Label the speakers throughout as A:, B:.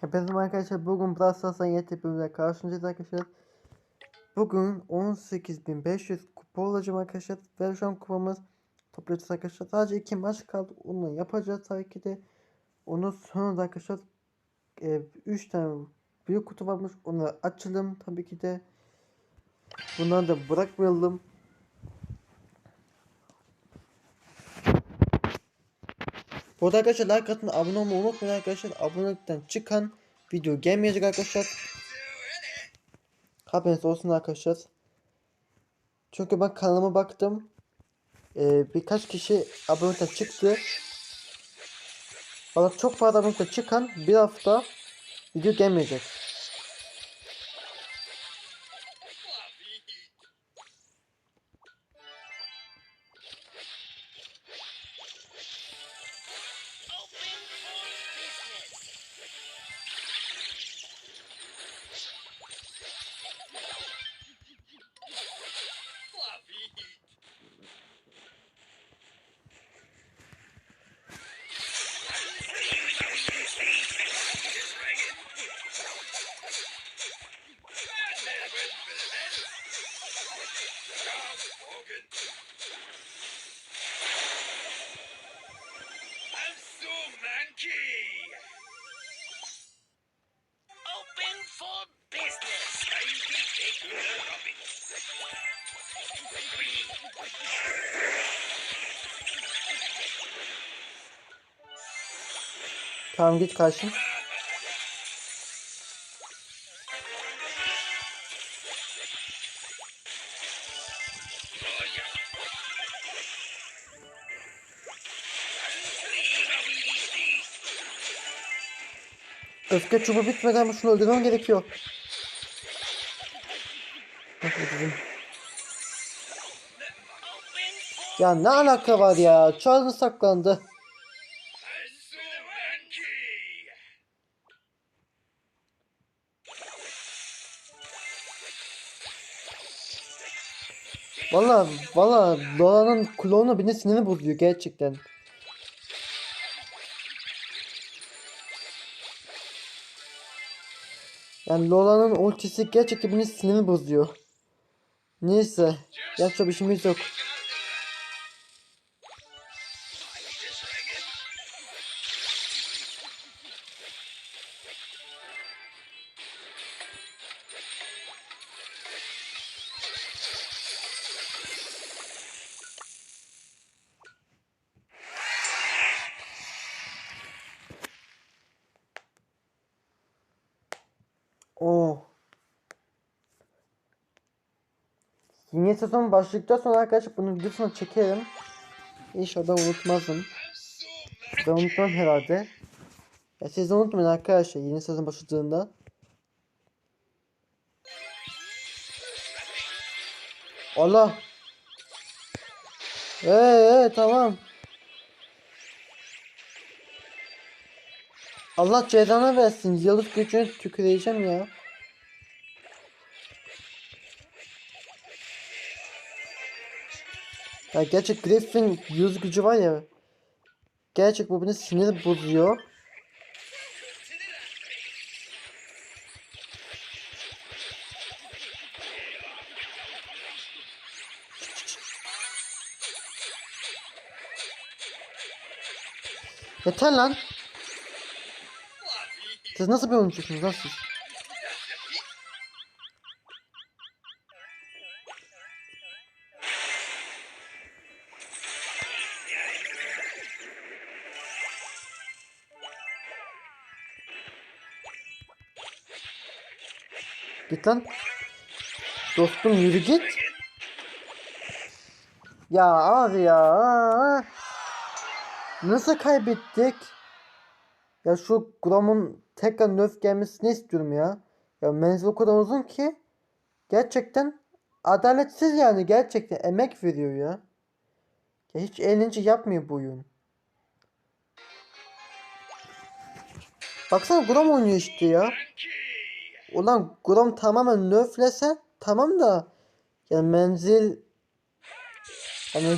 A: Hepinize arkadaşlar bugün Brawl Stars'tan yeni bölümle karşınızdayız arkadaşlar. Bugün 18.500 kupa olacağım arkadaşlar. Ve şu an kupamız toplayacağız arkadaşlar. Sadece iki maç kaldı. Onu yapacağız tabii ki de. Onun sonunda arkadaşlar 3 tane büyük kutu varmış. Onları açalım tabii ki de. Bunları da bırakmayalım. Bu arada arkadaşlar like atın abone olmayı unutmayın arkadaşlar. Abonelikten çıkan video gelmeyecek arkadaşlar. Haberiniz olsun arkadaşlar. Çünkü ben kanalıma baktım. Ee, birkaç kişi abonelikten çıktı. Valla çok fazla abonelikten çıkan bir hafta video gelmeyecek. Tamam git karşım. Öfke çubuğu bitmeden şunu öldürmem gerekiyor. Ya ne alaka var ya? Charles saklandı. Valla valla Lora'nın klonu beni sinirini bozuyor gerçekten. Yani Lora'nın ultisi gerçekten beni sinirini bozuyor. Neyse. Yapacak işimiz yok. Yeni sezon başladıktan sonra arkadaşlar bunu videosunu çekerim. İnşallah unutmazım. Ben unutmam herhalde. Ya siz de unutmayın arkadaşlar yeni sezon başladığında. Allah. Ee, ee tamam. Allah cezanı versin. Yıldız gücünü tüküreceğim ya. Ya gerçek Griffin yüz gücü var ya. Gerçek bu beni sinir bozuyor. Yeter lan. Siz nasıl bir oyuncusunuz lan siz? Lan. Dostum yürü git. Ya abi ya. Nasıl kaybettik? Ya şu Grom'un tekrar nerf gelmesini istiyorum ya. Ya menzil o kadar uzun ki. Gerçekten adaletsiz yani. Gerçekten emek veriyor ya. Ya hiç eğlence yapmıyor bu oyun. Baksana Grom oynuyor işte ya. Ulan Grom tamamen nöflese tamam da yani menzil yani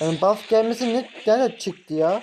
A: yani buff gelmesi ne yani çıktı ya.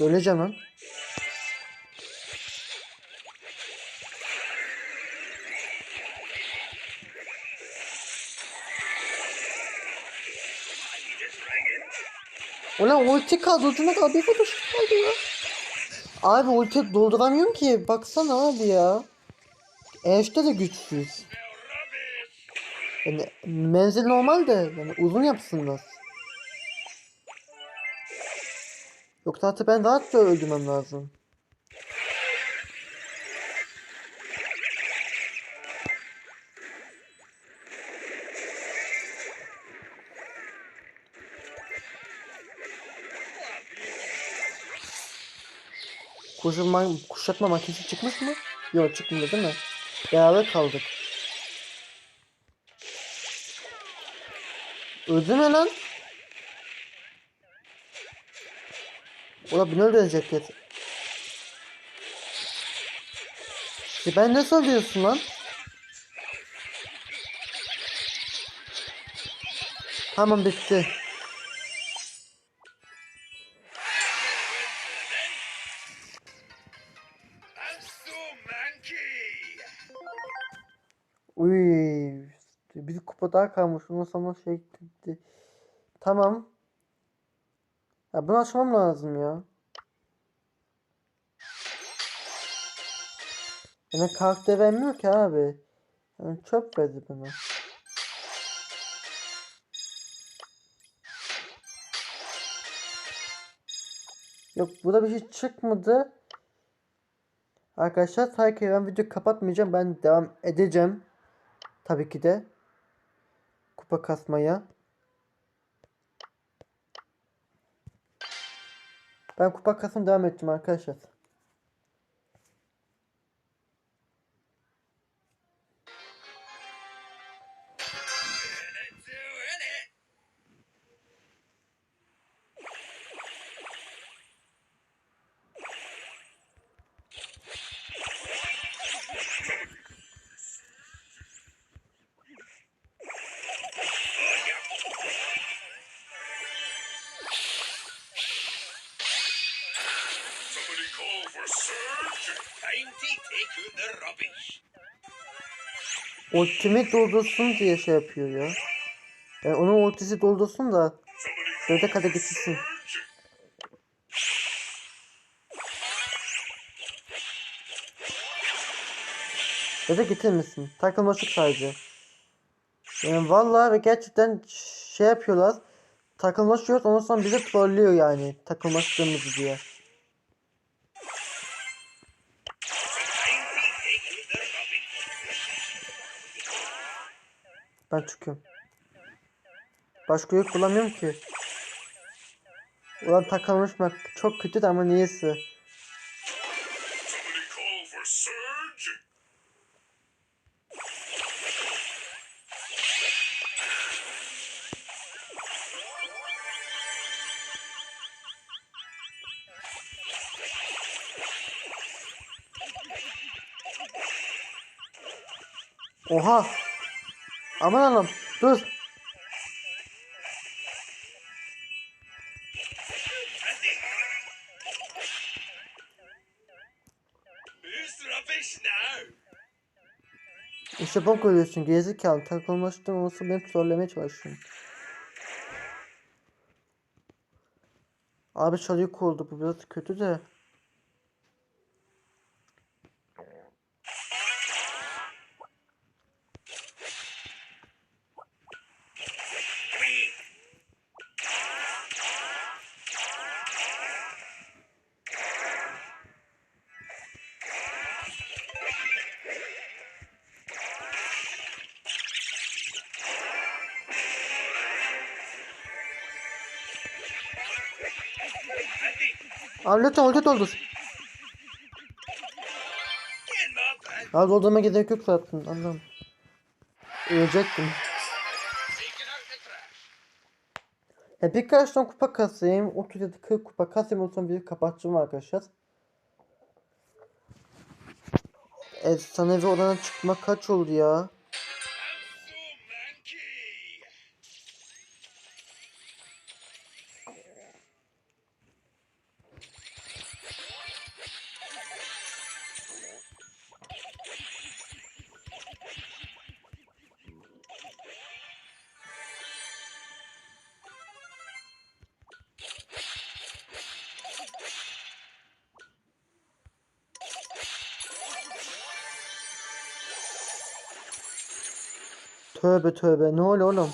A: Öleceğim lan. Ulan ulti kaldı ucuna kaldı bir fotoğraf kaldı ya. Abi ulti dolduramıyorum ki baksana abi ya. Eşte de güçsüz. Yani menzil normal de yani uzun yapsınlar. Yoksa artık ben rahatça öldürmem lazım. Kuşatma, kuşatma makinesi çıkmış mı? Yok çıkmadı değil mi? Beraber kaldık. Öldü mü lan? Ulan beni öldürecek et. E ben nasıl öldürüyorsun lan? Tamam bitti. Kupa daha kalmış. Ondan sonra şey gitti. Tamam. Ya bunu açmam lazım ya. Bana karakter vermiyor ki abi. Yani çöp verdi bana. Yok burada bir şey çıkmadı. Arkadaşlar ki ben video kapatmayacağım. Ben devam edeceğim. Tabii ki de. Kupa kasmaya. Ben kupa kasmaya devam edeceğim arkadaşlar. Ultimi doldursun diye şey yapıyor ya. Yani onun ultisi doldursun da dörde kadar geçirsin. Ya da getirmesin. Takılmışlık sadece. Yani vallahi gerçekten şey yapıyorlar. Takılmışıyoruz ondan sonra bizi trollüyor yani. Takılmışlığımızı diye. Ben çıkıyorum. Başka yol bulamıyorum ki. Ulan takılmışmak çok kötü de ama niyeyse. Oha. Aman Allah'ım. Dur. İşte bok ölüyorsun gerizekalı. Takılmıştım olsa beni trollemeye çalışıyorsun. Abi çalıyı oldu bu biraz kötü de. Abi lütfen ulti doldur. Ya doldurma gerek yok zaten Allah'ım. Ölecektim.
B: Taking out the trash.
A: Ya birkaçtan kupa kasayım. 30 ya da 40 kupa kasayım. Sonra bir kapatacağım arkadaşlar. Efsanevi olana çıkma kaç oldu ya? Tövbe tövbe ne oluyor oğlum?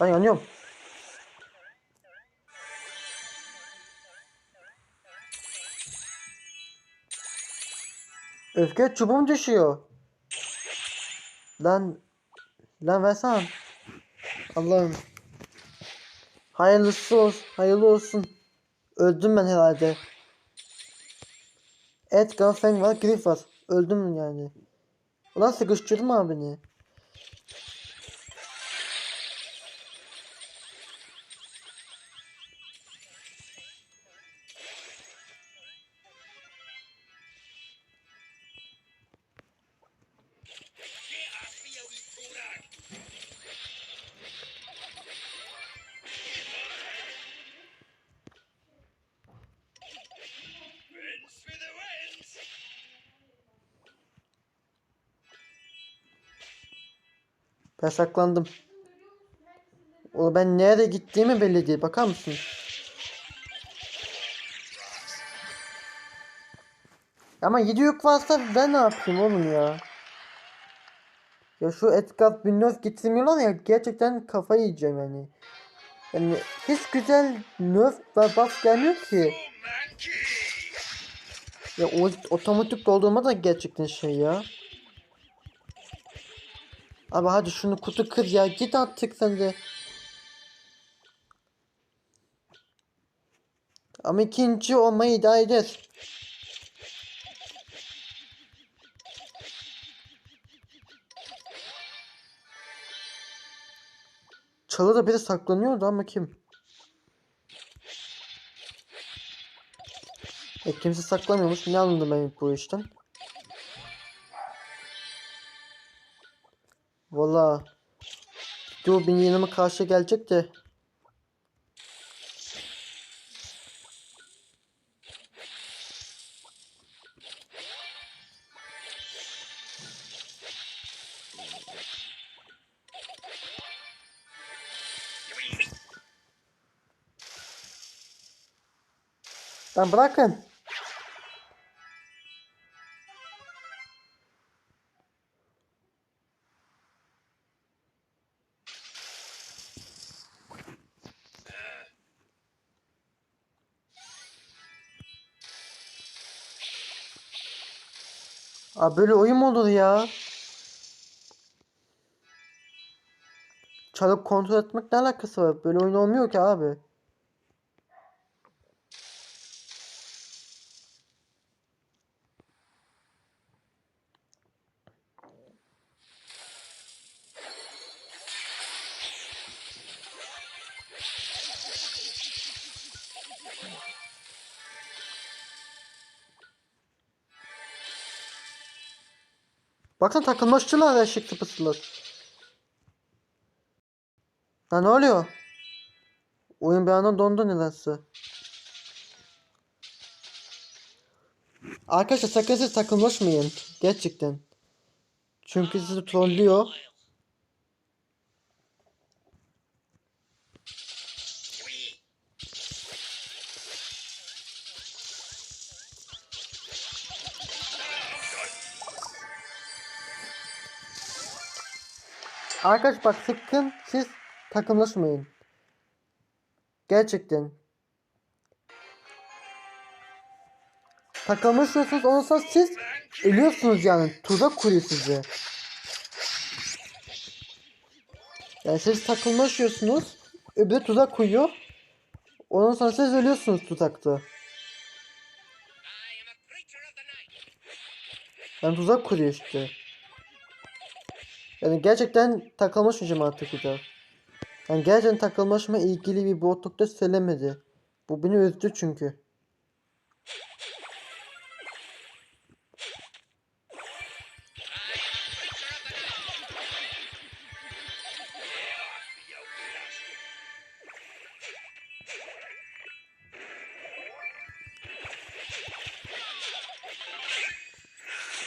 A: Ben yanıyorum. Öfke çubuğum düşüyor. Lan lan versene. Allah'ım. Hayırlısı olsun. Hayırlı olsun. Öldüm ben herhalde. Edgar Feng var, Griff var. Öldüm yani. Ulan sıkıştırma beni. Ben saklandım. O ben nereye gittiğimi belli değil. Bakar mısın? Ama yedi yük varsa ben ne yapayım oğlum ya? Ya şu Edgar Bündöz getirmiyorlar ya gerçekten kafayı yiyeceğim yani. Yani hiç güzel nerf ve buff gelmiyor ki. Ya o otomatik doldurma da gerçekten şey ya. Abi hadi şunu kutu kır ya git artık sen de. Ama ikinci olmayı idare eder. Çalıda biri saklanıyordu ama kim? E kimse saklamıyormuş. Ne anladım ben bu işten? Valla. Dur benim yanıma karşı gelecek de. Lan bırakın. Abi böyle oyun mu olur ya? Çalıp kontrol etmek ne alakası var? Böyle oyun olmuyor ki abi. Baksana takılmışçılar eşek tıpısılar. Lan ne oluyor? Oyun bir anda dondu nedense. Arkadaşlar sakın siz takılmışmayın. Gerçekten. Çünkü sizi trollüyor. Arkadaş bak sakın siz takımlaşmayın. Gerçekten. Takılmışıyorsunuz ondan sonra siz ölüyorsunuz yani. Tuzak kuruyor sizi. Yani siz takılmışıyorsunuz. Öbürü tuzak koyuyor. Ondan sonra siz ölüyorsunuz tuzakta. Yani tuzak kuruyor işte. Yani gerçekten takılmışmışım artık bir daha. Yani gerçekten takılmışıma ilgili bir botluk da söylemedi. Bu beni üzdü çünkü.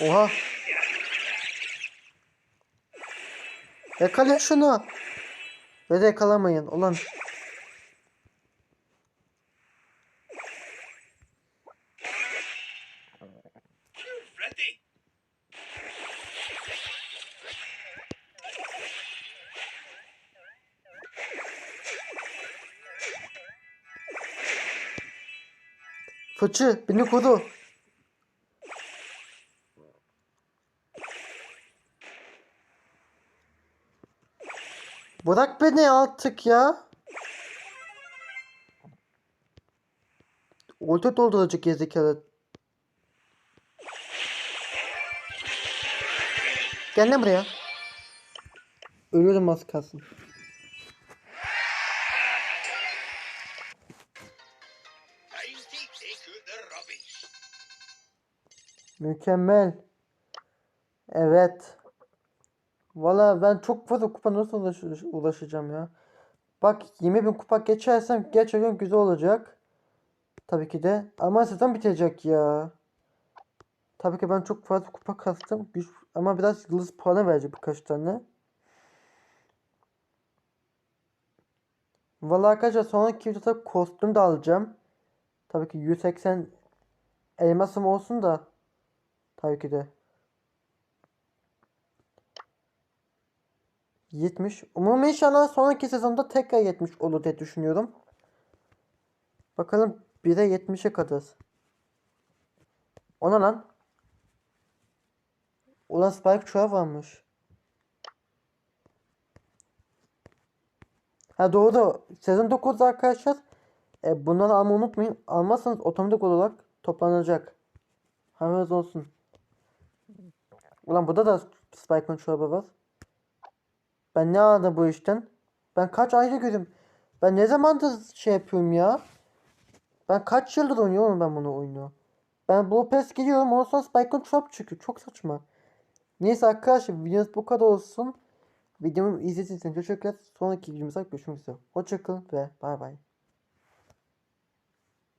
A: Oha. Yakalayın şunu. Ve de yakalamayın. Ulan. Fıçı beni koru. Bırak beni artık ya. Orta dolduracak gerizekalı. Gel lan buraya. Ölüyorum az kalsın. Mükemmel. Evet. Valla ben çok fazla kupa nasıl ulaş- ulaşacağım ya. Bak 20 bin kupa geçersem gerçekten güzel olacak. Tabii ki de. Ama sezon bitecek ya. Tabii ki ben çok fazla kupa kastım. Güç, ama biraz yıldız puanı verecek birkaç tane. Valla arkadaşlar sonraki videoda kostüm de alacağım. Tabii ki 180 elmasım olsun da. Tabii ki de. 70. Umarım inşallah sonraki sezonda tekrar 70 olur diye düşünüyorum. Bakalım 1'e 70'e kadar. Ona lan. Ulan Spike çuğa varmış. Ha doğru. Sezon 9 arkadaşlar. E, bunları almayı unutmayın. Almazsanız otomatik olarak toplanacak. Haberiniz olsun. Ulan burada da Spike'ın çorba var. Ben ne anladım bu işten? Ben kaç ayda görüyorum. Ben ne zamandır şey yapıyorum ya? Ben kaç yıldır oynuyorum ben bunu oyunu. Ben Blue Pass giriyorum ondan sonra Spike'ın çorba çıkıyor. Çok saçma. Neyse arkadaşlar videomuz bu kadar olsun. Videomu izlediğiniz için teşekkürler. Sonraki videomuzda görüşmek üzere. Hoşçakalın ve bay bay.